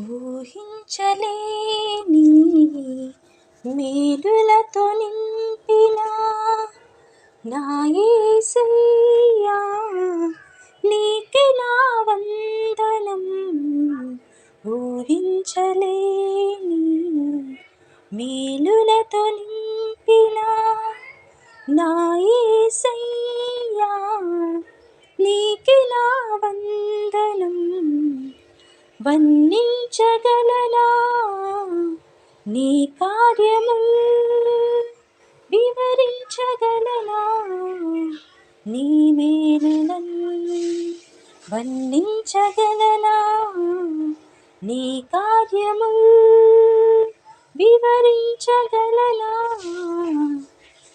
ఊహించలేని మేలులతో నింపిన నాయసయ్యా నీకే నా వందనం. ఊహించలేని మేలులతో నింపిన నాయసయ్యా నీకే నా వందనం. వన్నీ వర్ణించగలనా నీ కార్యము వివరించగలనా? నీ మేలులను వర్ణించగలనా? నీ కార్యము వివరించగలనా?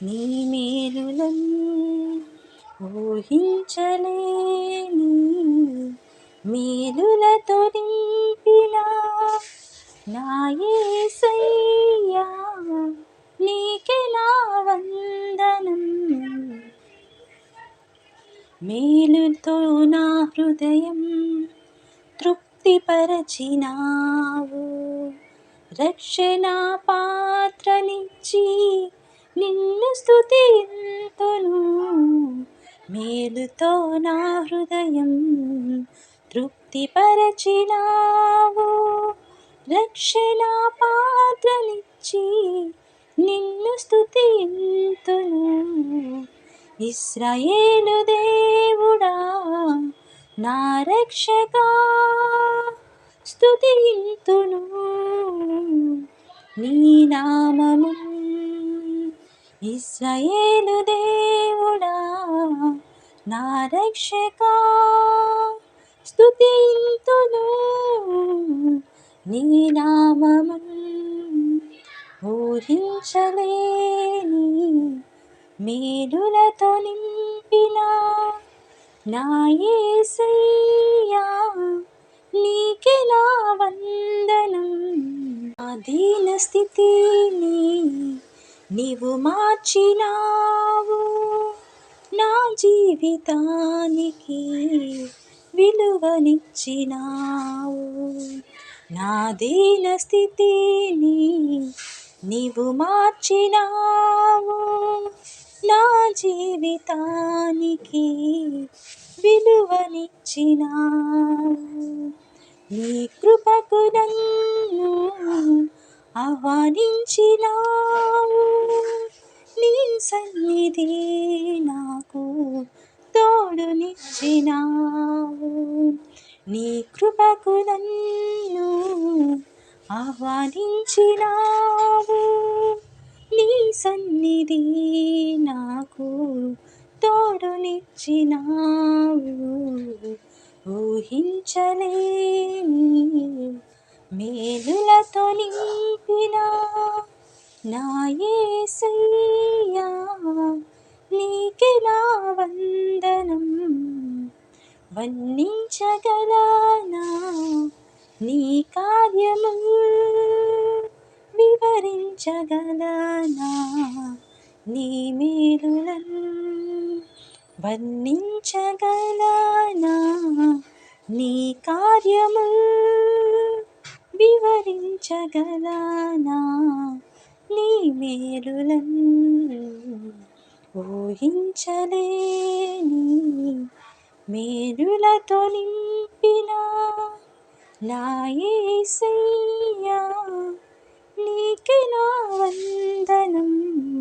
నీ మేలులను ఊహించలేని మేలులతో నింపిన నీకెలా వందనం. మేలుతో నా హృదయం తృప్తిపరచినావు. రక్షణ పాత్రనిచ్చి నిన్ను స్థుతింతును మేలుతో నా హృదయం తృప్తిపరచినావు. రక్షణ పాత్రనిచ్చి నిన్ను స్థుతింతును ఇస్రాయేలు దేవుడా నా రక్షగా స్థుతింతును నీ నామము ఇస్రాయేలు దేవుడా నా రక్షగా స్థుతింతును నీ నామము ఊహించలేని మేలులతో నింపిన నా యేసయ్యా నీకే నా వందనం. అధీన స్థితిని నీవు మార్చినావు. నా జీవితానికి విలువనిచ్చినావు. నా దీన స్థితిని నీవు మార్చినావు. నా జీవితానికి విలువనిచ్చినావు. నీ కృపకు నన్ను ఆహ్వానించినావు. నీ సన్నిధి నాకు తోడునిచ్చినావు. నీ కృపకు నన్ను ఆహ్వానించినావు. నీ సన్నిధి నాకు తోడునిచ్చినావు. ఊహించలేని మేలులతో నింపిన నాయసయ్యా నీకే నా వందనం. వర్ణించగలనా వర్ణించగలనా నీ మేలులను వర్ణించగలనా? నీ కార్యము వివరించగలనా? నీ మేలులను ఊహించలేని మేలులతో నింపిన నా நோக்கி வந்தனம்.